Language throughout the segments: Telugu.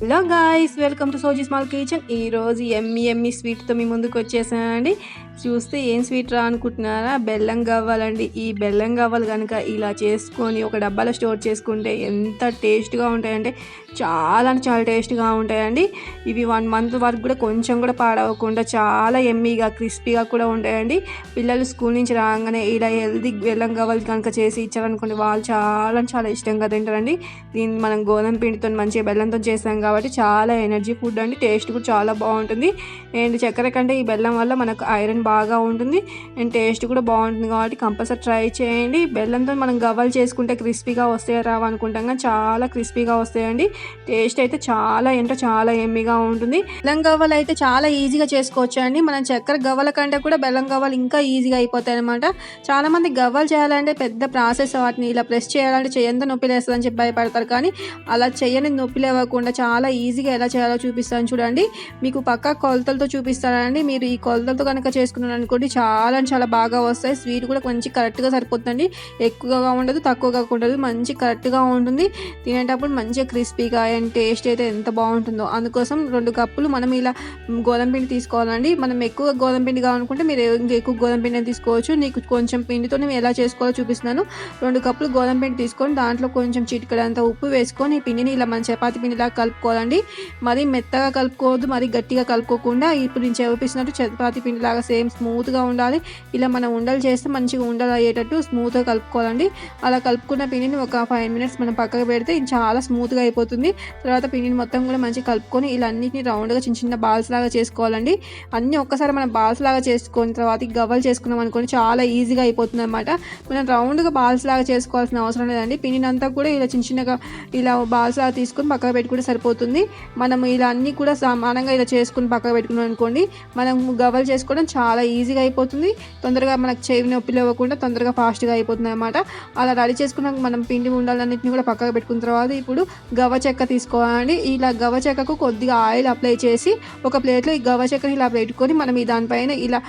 Hello guys welcome to Soji small kitchen ఈరోజు ఎమ్మి ఎమ్మి స్వీట్తో మీ ముందుకు వచ్చేసానండి. చూస్తే ఏం స్వీట్ రా అనుకుంటున్నారా? బెల్లం కావాలండి ఈ బెల్లం గవ్వలు కనుక ఇలా చేసుకొని ఒక డబ్బాలో స్టోర్ చేసుకుంటే ఎంత టేస్ట్గా ఉంటాయంటే చాలా అంటే చాలా టేస్ట్గా ఉంటాయండి. ఇవి వన్ మంత్ వరకు కూడా కొంచెం కూడా పాడవకుండా చాలా ఎమ్మీగా క్రిస్పీగా కూడా ఉంటాయండి. పిల్లలు స్కూల్ నుంచి రాగానే ఇలా హెల్దీ బెల్లం గవ్వలు కనుక చేసి ఇచ్చారనుకోండి వాళ్ళు చాలా చాలా ఇష్టంగా తింటారండి. దీన్ని మనం గోధుమ పిండితో మంచిగా బెల్లంతో చేసాం కాబట్టి చాలా ఎనర్జీ ఫుడ్ అండి. టేస్ట్ కూడా చాలా బాగుంటుంది. అండ్ చక్కెర కంటే ఈ బెల్లం వల్ల మనకు ఐరన్ బాగా ఉంటుంది. అండ్ టేస్ట్ కూడా బాగుంటుంది కాబట్టి కంపల్సరీ ట్రై చేయండి. బెల్లంతో మనం గవ్వలు చేసుకుంటే క్రిస్పీగా వస్తాయి రావు అనుకుంటాం కానీ చాలా క్రిస్పీగా వస్తాయండి. టేస్ట్ అయితే చాలా ఏంటో చాలా ఎమ్మిగా ఉంటుంది. బెల్లం గవ్వలు అయితే చాలా ఈజీగా చేసుకోవచ్చు అండి. మనం చక్కెర గవ్వల కంటే కూడా బెల్లం గవ్వలు ఇంకా ఈజీగా అయిపోతాయి అనమాట చాలా మంది గవ్వలు చేయాలంటే పెద్ద ప్రాసెస్ వాటిని ఇలా ప్రెస్ చేయాలంటే చేయంత నొప్పి లేస్తుందని చెప్పి భయపడతారు కానీ అలా చేయని నొప్పి లేవకుండా చాలా ఈజీగా ఎలా చేయాలో చూపిస్తాను చూడండి. మీకు పక్క కొలతలతో చూపిస్తానండి. మీరు ఈ కొలతలతో కనుక చేసుకున్నారు అనుకోండి చాలా అంటే చాలా బాగా వస్తాయి. స్వీట్ కూడా మంచి కరెక్ట్గా సరిపోతుందండి. ఎక్కువగా ఉండదు తక్కువగా ఉండదు. మంచి కరెక్ట్గా ఉంటుంది. తినేటప్పుడు మంచిగా క్రిస్పీగా అండ్ టేస్ట్ అయితే ఎంత బాగుంటుందో. అందుకోసం రెండు కప్పులు మనం ఇలా గోధుమ పిండి తీసుకోవాలండి. మనం ఎక్కువ గోధుమ పిండి కావాలనుకుంటే మీరు ఎక్కువ గోధుమ పిండి తీసుకోవచ్చు. నీకు కొంచెం పిండితో నేను ఎలా చేసుకోవాలో చూపిస్తున్నాను. రెండు కప్పులు గోధుమ పిండి తీసుకొని దాంట్లో కొంచెం చిటికడంత ఉప్పు వేసుకొని ఈ పిండిని ఇలా మన చపాతి పిండిలా కలుపుకోవాలండి. మరి మెత్తగా కలుపుకోవద్దు మరి గట్టిగా కలుపుకోకుండా ఇప్పుడు నేను చూపిస్తున్నట్టు చపాతి పిండి లాగా సేమ్ స్మూత్గా ఉండాలి. ఇలా మనం ఉండలు చేస్తే మంచిగా ఉండలు అయ్యేటట్టు స్మూత్గా కలుపుకోవాలండి. అలా కలుపుకున్న పిండిని ఒక ఫైవ్ మినిట్స్ మనం పక్కకు పెడితే ఇది చాలా స్మూత్గా అయిపోతుంది. తర్వాత పిండిని మొత్తం కూడా మంచిగా కలుపుకొని ఇలా అన్నిటిని రౌండ్గా చిన్న చిన్న బాల్స్ లాగా చేసుకోవాలండి. అన్నీ ఒక్కసారి మనం బాల్స్ లాగా చేసుకొని తర్వాత గవ్వలు చేసుకున్నాం అనుకోండి చాలా ఈజీగా అయిపోతుంది అనమాట మనం రౌండ్గా బాల్స్ లాగా చేసుకోవాల్సిన అవసరం లేదండి. పిండిని అంతా కూడా ఇలా చిన్న చిన్నగా ఇలా బాల్స్ లాగా తీసుకొని పక్కకు పెట్టుకుంటే సరిపోతుంది. మనం ఇలా అన్నీ కూడా సమానంగా ఇలా చేసుకుని పక్కకు పెట్టుకున్నాం అనుకోండి మనం గవ్వలు చేసుకోవడం చాలా ఈజీగా అయిపోతుంది. తొందరగా మనకు చెవి నొప్పిలు ఇవ్వకుండా తొందరగా ఫాస్ట్గా అయిపోతుంది అనమాట అలా రెడీ చేసుకున్నాక మనం పిండి ఉండాలన్నింటినీ కూడా పక్కకు పెట్టుకున్న తర్వాత ఇప్పుడు గవ్వ చెక్క తీసుకోవాలండి. ఇలా గవ్వ చెక్కకు కొద్దిగా ఆయిల్ అప్లై చేసి ఒక ప్లేట్లో ఈ గవ్వ చెక్కని ఇలా పెట్టుకొని మనం ఈ దానిపైన ఇలా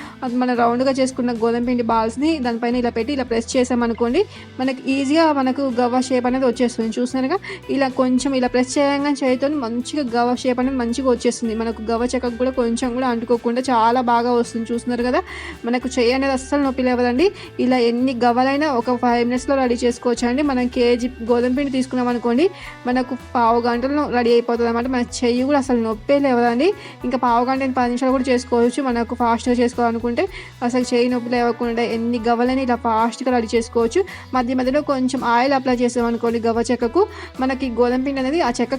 మన రౌండ్గా చేసుకున్న గోధుమ పిండి బాల్స్ని దానిపైన ఇలా పెట్టి ఇలా ప్రెస్ చేసామనుకోండి మనకి ఈజీగా మనకు గవ్వ షేప్ అనేది వచ్చేస్తుంది. చూస్తున్నారుగా? ఇలా కొంచెం ఇలా ప్రెస్ చేయగానే చేతితో మంచిగా గవ షేప్ అనేది మంచిగా వచ్చేస్తుంది. మనకు గవ చెక్కకు కూడా కొంచెం కూడా అంటుకోకుండా చాలా బాగా వస్తుంది. చూస్తున్నారు కదా? మనకు చెయ్యి అనేది అస్సలు నొప్పి లేవదండి. ఇలా ఎన్ని గవ్వలైనా ఒక ఫైవ్ మినిట్స్లో రెడీ చేసుకోవచ్చు అండి మనం కేజీ గోధుమ పిండి తీసుకున్నాం అనుకోండి మనకు పావు గంటలో రెడీ అయిపోతుంది అనమాట మన చెయ్యి కూడా అసలు నొప్పే లేవదండి. ఇంకా పావు గంట పది నిమిషాలు కూడా చేసుకోవచ్చు. మనకు ఫాస్ట్గా చేసుకోవాలనుకుంటే అసలు చెయ్యి నొప్పి లేవకుండా ఎన్ని గవ్వలని ఇలా ఫాస్ట్గా రెడీ చేసుకోవచ్చు. మధ్య మధ్యలో కొంచెం ఆయిల్ అప్లై చేసాం అనుకోండి గవ్వ చెక్కకు మనకి గోధుమ పిండి అనేది ఆ చెక్క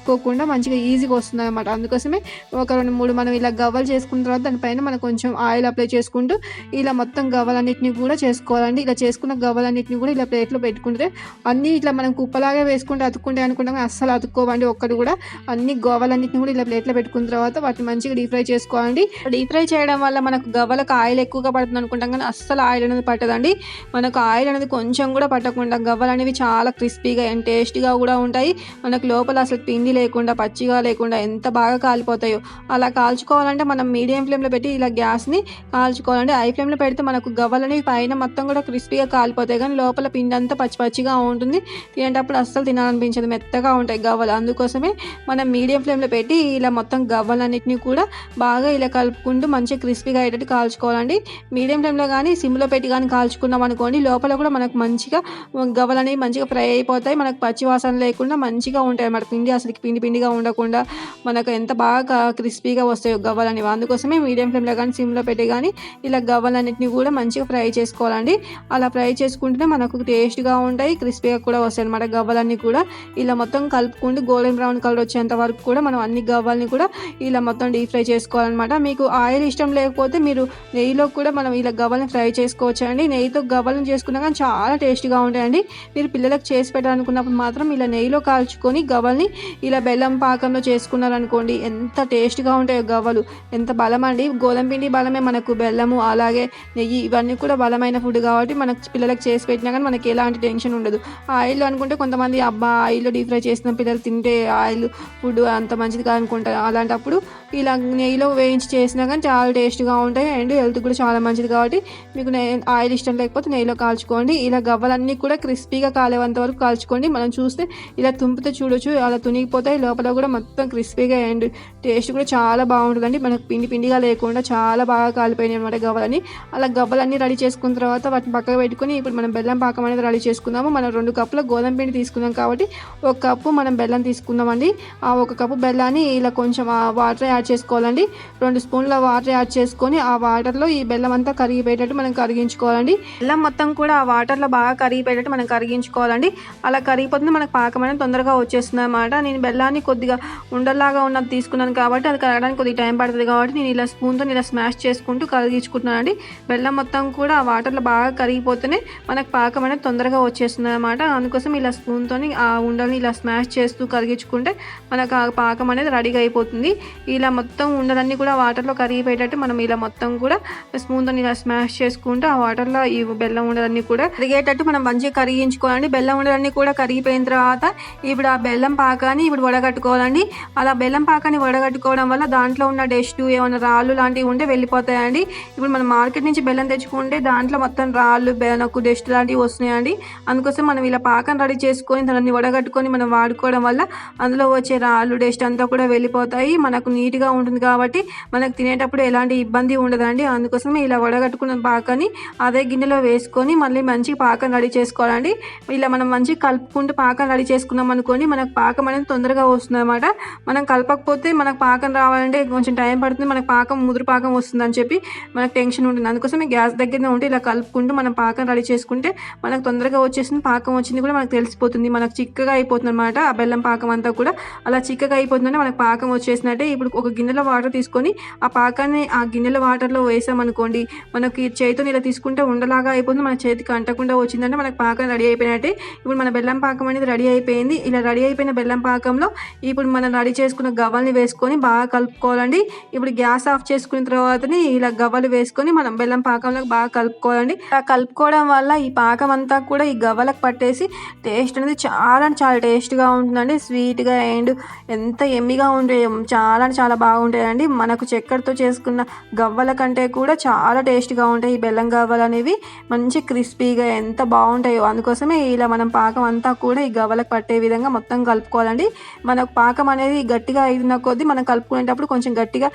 అతుక్కోకుండా మంచిగా ఈజీగా వస్తుంది అనమాట అందుకోసమే ఒక రెండు మూడు మనం ఇలా గవ్వలు చేసుకున్న తర్వాత దానిపైన మనం కొంచెం ఆయిల్ అప్లై చేసుకుంటూ ఇలా మొత్తం గవ్వలన్నింటినీ కూడా చేసుకోవాలండి. ఇలా చేసుకున్న గవ్వలన్నిటిని కూడా ఇలా ప్లేట్లో పెట్టుకుంటే అన్నీ ఇట్లా మనం కుప్పలాగా వేసుకుంటే అతుక్కుంటే అనుకుంటాం కానీ అస్సలు అతుక్కోవండి ఒక్కటి కూడా. అన్ని గవ్వలన్నింటినీ కూడా ఇలా ప్లేట్లో పెట్టుకున్న తర్వాత వాటిని మంచిగా డీప్ ఫ్రై చేసుకోవాలండి. డీప్ ఫ్రై చేయడం వల్ల మనకు గవ్వలకు ఆయిల్ ఎక్కువగా పడుతుంది అనుకుంటాం కానీ అస్సలు ఆయిల్ అనేది పట్టదండి. మనకు ఆయిల్ అనేది కొంచెం కూడా పట్టకుండా గవ్వలు అనేవి చాలా క్రిస్పీగా అండ్ టేస్టీగా కూడా ఉంటాయి. మనకు లోపల అసలు పిండి లేకుండా పచ్చిగా లేకుండా ఎంత బాగా కాలిపోతాయో అలా కాల్చుకోవాలంటే మనం మీడియం ఫ్లేమ్లో పెట్టి ఇలా గ్యాస్ని కాల్చుకోవాలంటే హై ఫ్లేమ్లో పెడితే మనకు గవ్వలని పైన మొత్తం కూడా క్రిస్పీగా కాలిపోతాయి. కానీ లోపల పిండి అంతా పచ్చి పచ్చిగా ఉంటుంది. తినేటప్పుడు అస్సలు తినాలనిపించదు. మెత్తగా ఉంటాయి గవ్వలు. అందుకోసమే మనం మీడియం ఫ్లేమ్లో పెట్టి ఇలా మొత్తం గవ్వలన్నిటిని కూడా బాగా ఇలా కలుపుకుంటూ మంచిగా క్రిస్పీగా అయ్యేటట్టు కాల్చుకోవాలండి. మీడియం ఫ్లేమ్లో కానీ సిమ్లో పెట్టి కానీ కాల్చుకున్నాం అనుకోండి లోపల కూడా మనకు మంచిగా గవ్వలు అనేవి మంచిగా ఫ్రై అయిపోతాయి. మనకు పచ్చి వాసన లేకుండా మంచిగా ఉంటాయి అన్నమాట. పిండి అసలు పిండి పిండిగా ఉండకుండా మనకు ఎంత బాగా క్రిస్పీగా వస్తాయో గవ్వలని అందుకోసమే మీడియం ఫ్లేమ్లో కానీ సిమ్లో పెట్టి కానీ ఇలా గవ్వలన్నింటినీ కూడా మంచిగా ఫ్రై చేసుకోవాలండి. అలా ఫ్రై చేసుకుంటేనే మనకు టేస్ట్గా ఉంటాయి క్రిస్పీగా కూడా వస్తాయి అనమాట గవ్వలన్నీ కూడా. ఇలా మొత్తం కలుపుకుంటూ గోల్డెన్ బ్రౌన్ కలర్ వచ్చేంత వరకు కూడా మనం అన్ని గవ్వల్ని కూడా ఇలా మొత్తం డీప్ ఫ్రై చేసుకోవాలన్నమాట. మీకు ఆయిల్ ఇష్టం లేకపోతే మీరు నెయ్యిలో కూడా మనం ఇలా గవ్వల్ని ఫ్రై చేసుకోవచ్చు అండి నెయ్యితో గవ్వలను చేసుకున్నా కానీ చాలా టేస్ట్గా ఉంటాయండి. మీరు పిల్లలకు చేసి పెట్టాలనుకున్నప్పుడు మాత్రం ఇలా నెయ్యిలో కాల్చుకొని గవ్వల్ని ఇలా బెల్లం పాకంలో చేసుకున్నారనుకోండి ఎంత టేస్ట్గా ఉంటాయో గవ్వలు. ఎంత బలం అండి. గోధుమ పిండి బలమే మనకు బెల్లము అలాగే నెయ్యి ఇవన్నీ కూడా బలమైన ఫుడ్ కాబట్టి మనకు పిల్లలకు చేసి పెట్టినా కానీ మనకి ఎలాంటి టెన్షన్ ఉండదు. ఆయిల్ అనుకుంటే కొంతమంది అబ్బా ఆయిల్లో డీప్ ఫ్రై చేసిన పిల్లలు తింటే ఆయిల్ ఫుడ్ అంత మంచిది కాదనుకుంటారు అలాంటప్పుడు ఇలా నెయ్యిలో వేయించి చేసినా కానీ చాలా టేస్ట్గా ఉంటాయి. అండ్ హెల్త్ కూడా చాలా మంచిది కాబట్టి మీకు ఆయిల్ ఇష్టం లేకపోతే నెయ్యిలో కాల్చుకోండి. ఇలా గవ్వలన్నీ కూడా క్రిస్పీగా కాలేవంత వరకు కాల్చుకోండి. మనం చూస్తే ఇలా తుంపితే చూడొచ్చు. అలా తుని కరిగిపోతాయి లోపల కూడా మొత్తం క్రిస్పీగా అండ్ టేస్ట్ కూడా చాలా బాగుంటుందండి. మనకు పిండి పిండిగా లేకుండా చాలా బాగా కాలిపోయినాయి అనమాట గవ్వలని అలా గవ్వలన్నీ రెడీ చేసుకున్న తర్వాత వాటిని పక్కకు పెట్టుకుని ఇప్పుడు మనం బెల్లం పాకం అనేది రెడీ చేసుకుందాము. మనం రెండు కప్పుల గోధుమ పిండి తీసుకున్నాం కాబట్టి ఒక కప్పు మనం బెల్లం తీసుకుందామండి. ఆ ఒక కప్పు బెల్లాన్ని ఇలా కొంచెం వాటర్ యాడ్ చేసుకోవాలండి. రెండు స్పూన్ల వాటర్ యాడ్ చేసుకొని ఆ వాటర్లో ఈ బెల్లం అంతా కరిగిపోయేటట్టు మనం కరిగించుకోవాలండి. బెల్లం మొత్తం కూడా ఆ వాటర్లో బాగా కరిగిపోయేటట్టు మనం కరిగించుకోవాలండి. అలా కరిగిపోతుంది. మనకు పాకం అనేది తొందరగా వచ్చేస్తుంది అనమాట నేను బెల్లాన్ని కొద్దిగా ఉండల్లాగా ఉన్నది తీసుకున్నాను కాబట్టి అది కరగడానికి కొద్దిగా టైం పడుతుంది కాబట్టి నేను ఇలా స్పూన్తో ఇలా స్మాష్ చేసుకుంటూ కరిగించుకుంటున్నానండి. బెల్లం మొత్తం కూడా ఆ వాటర్లో బాగా కరిగిపోతేనే మనకు పాకం అనేది తొందరగా వచ్చేస్తుంది అనమాట అందుకోసం ఇలా స్పూన్తో ఆ ఉండల్ని ఇలా స్మాష్ చేస్తూ కరిగించుకుంటే మనకు ఆ పాకం అనేది రెడీగా అయిపోతుంది. ఇలా మొత్తం ఉండలన్నీ కూడా వాటర్లో కరిగిపోయేటట్టు మనం ఇలా మొత్తం కూడా స్పూన్తో ఇలా స్మాష్ చేసుకుంటూ ఆ వాటర్లో ఈ బెల్లం ఉండలన్నీ కూడా కరిగేటట్టు మనం మంచిగా కరిగించుకోవాలండి. బెల్లం ఉండలన్నీ కూడా కరిగిపోయిన తర్వాత ఇప్పుడు ఆ బెల్లం పాకాన్ని ఇప్పుడు వడగట్టుకోవాలండి. అలా బెల్లం పాకాన్ని వడగట్టుకోవడం వల్ల దాంట్లో ఉన్న డస్ట్ ఏమైనా రాళ్ళు లాంటివి ఉంటే వెళ్ళిపోతాయండి. ఇప్పుడు మనం మార్కెట్ నుంచి బెల్లం తెచ్చుకుంటే దాంట్లో మొత్తం రాళ్ళు బెనకు డస్ట్ లాంటివి వస్తున్నాయండి. అందుకోసం మనం ఇలా పాకం రెడీ చేసుకొని దాన్ని వడగట్టుకొని మనం వాడుకోవడం వల్ల అందులో వచ్చే రాళ్ళు డస్ట్ అంతా కూడా వెళ్ళిపోతాయి. మనకు నీట్గా ఉంటుంది కాబట్టి మనకు తినేటప్పుడు ఎలాంటి ఇబ్బంది ఉండదండి. అందుకోసం ఇలా వడగట్టుకున్న పాకాన్ని అదే గిన్నెలో వేసుకొని మళ్ళీ మంచి పాకం రెడీ చేసుకోవాలండి. ఇలా మనం మంచి కలుపుకుంటూ పాకం రెడీ చేసుకున్నాం అనుకోండి మనకు పాకం అనేది తొందరగా వస్తుంది అనమాట మనం కలపకపోతే మనకు పాకం రావాలంటే కొంచెం టైం పడుతుంది మనకు పాకం ముదురు పాకం వస్తుంది అని చెప్పి మనకు టెన్షన్ ఉంటుంది. అందుకోసమే గ్యాస్ దగ్గరనే ఉంటే ఇలా కలుపుకుంటూ మనం పాకం రెడీ చేసుకుంటే మనకు తొందరగా వచ్చేసింది పాకం వచ్చింది కూడా మనకు తెలిసిపోతుంది. మనకు చిక్కగా అయిపోతుంది అనమాట ఆ బెల్లం పాకం అంతా కూడా. అలా చిక్కగా అయిపోతుందంటే మనకు పాకం వచ్చేసినట్టే. ఇప్పుడు ఒక గిన్నెలో వాటర్ తీసుకొని ఆ పాకాన్ని ఆ గిన్నెలో వాటర్లో వేసామనుకోండి మనకి చేతితో ఇలా తీసుకుంటే ఉండలాగా అయిపోతుంది. మన చేతికి అంటకుండా వచ్చిందంటే మనకు పాకం రెడీ అయిపోయినట్టే. ఇప్పుడు మన బెల్లం పాకం అనేది రెడీ అయిపోయింది. ఇలా రెడీ అయిపోయిన బెల్లం పాకం పాకంలో ఇప్పుడు మనం రెడీ చేసుకున్న గవ్వల్ని వేసుకొని బాగా కలుపుకోవాలండి. ఇప్పుడు గ్యాస్ ఆఫ్ చేసుకున్న తర్వాతని ఇలా గవ్వలు వేసుకొని మనం బెల్లం పాకంలో బాగా కలుపుకోవాలండి. అలా కలుపుకోవడం వల్ల ఈ పాకం అంతా కూడా ఈ గవ్వలకు పట్టేసి టేస్ట్ అనేది చాలా చాలా టేస్ట్గా ఉంటుందండి. స్వీట్గా అండ్ ఎంత ఎమ్మిగా ఉండే చాలా చాలా బాగుంటాయండి. మనకు చక్కెరతో చేసుకున్న గవ్వల కంటే కూడా చాలా టేస్ట్గా ఉంటాయి ఈ బెల్లం గవ్వలు అనేవి. మంచి క్రిస్పీగా ఎంత బాగుంటాయో అందుకోసమే ఇలా మనం పాకం అంతా కూడా ఈ గవ్వలకు పట్టే విధంగా మొత్తం కలుపుకోవాలండి. మనకు పాకం అనేది గట్టిగా అయిన కొద్దీ మనం కలుపుకునేటప్పుడు కొంచెం గట్టిగా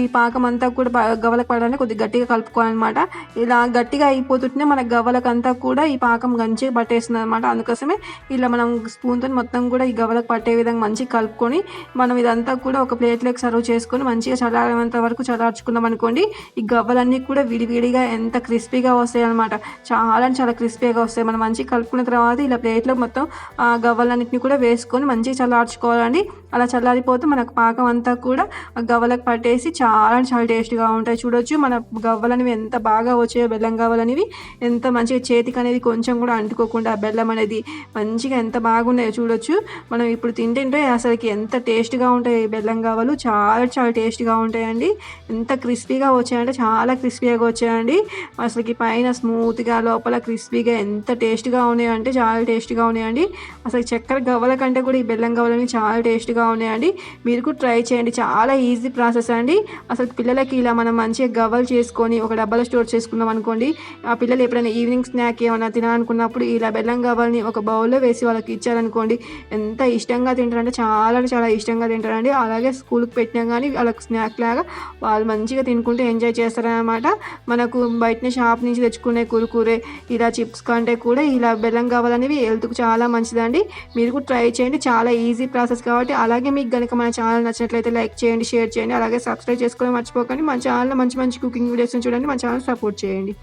ఈ పాకం అంతా కూడా గవ్వలకు పడడానికి కొద్దిగా గట్టిగా కలుపుకోవాలన్నమాట. ఇలా గట్టిగా అయిపోతుంటేనే మన గవ్వలకు అంతా కూడా ఈ పాకం మంచిగా పట్టేస్తుంది అనమాట అందుకోసమే ఇలా మనం స్పూన్తో మొత్తం కూడా ఈ గవ్వలకు పట్టే విధంగా మంచిగా కలుపుకొని మనం ఇదంతా కూడా ఒక ప్లేట్లోకి సర్వ్ చేసుకొని మంచిగా చల్లారేంత వరకు చల్లార్చుకున్నాం అనుకోండి ఈ గవ్వలన్నీ కూడా విడివిడిగా ఎంత క్రిస్పీగా వస్తాయి అనమాట చాలా అంటే చాలా క్రిస్పీగా వస్తాయి. మనం మంచిగా కలుపుకున్న తర్వాత ఇలా ప్లేట్లో మొత్తం ఆ గవ్వలన్నింటినీ కూడా వేసుకొని మంచిగా చల్లార్చుకోవాలండి అలా చల్లారిపోతే మనకు పాకం అంతా కూడా గవ్వలకు పట్టేసి చాలా చాలా టేస్ట్గా ఉంటాయి. చూడొచ్చు మన గవ్వలనేవి ఎంత బాగా వచ్చాయో బెల్లం గవ్వలు అనేవి ఎంత మంచిగా చేతికి అనేది కొంచెం కూడా అంటుకోకుండా ఆ బెల్లం అనేది మంచిగా ఎంత బాగున్నాయో చూడొచ్చు. మనం ఇప్పుడు తింటుంటే అసలుకి ఎంత టేస్ట్గా ఉంటాయి బెల్లం గవ్వలు. చాలా చాలా టేస్ట్గా ఉంటాయండి. ఎంత క్రిస్పీగా వచ్చాయంటే చాలా క్రిస్పీగా వచ్చాయండి. అసలుకి పైన స్మూత్గా లోపల క్రిస్పీగా ఎంత టేస్ట్గా ఉన్నాయంటే చాలా టేస్ట్గా ఉన్నాయండి. అసలు చక్కెర గవ్వల కంటే కూడా ఈ బెల్లం గవ్వలని చాలా టేస్ట్గా ఉన్నాయండి. మీరు కూడా ట్రై చేయండి. చాలా ఈజీ ప్రాసెస్ అండి. అసలు పిల్లలకి ఇలా మనం మంచిగా గవ్వలు చేసుకొని ఒక డబ్బాలో స్టోర్ చేసుకున్నాం అనుకోండి. ఆ పిల్లలు ఎప్పుడైనా ఈవినింగ్ స్నాక్ ఏమైనా తినాలనుకున్నప్పుడు ఇలా బెల్లం గవ్వల్ని ఒక బౌల్లో వేసి వాళ్ళకి ఇచ్చారనుకోండి ఎంత ఇష్టంగా తింటారంటే చాలా చాలా ఇష్టంగా తింటారండి. అలాగే స్కూల్కి పెట్టినా కానీ వాళ్ళకి స్నాక్ లాగా వాళ్ళు మంచిగా తినుకుంటూ ఎంజాయ్ చేస్తారనమాట మనకు బయటనే షాప్ నుంచి తెచ్చుకునే కురుకురే ఇలా చిప్స్ కంటే కూడా ఇలా బెల్లం కావాలనేవి హెల్త్కు చాలా మంచిదండి. మీరు కూడా ట్రై చేయండి. చాలా ఈజీ ప్రాసెస్ కాబట్టి అలాగే మీకు కనుక మన ఛానల్ నచ్చినట్లయితే లైక్ చేయండి షేర్ చేయండి అలాగే సబ్స్క్రైబ్ చేసుకోవడం మర్చిపోకండి. మన ఛానల్లో మంచి మంచి కుకింగ్ వీడియోస్ చూడండి మన ఛానల్ సపోర్ట్ చేయండి.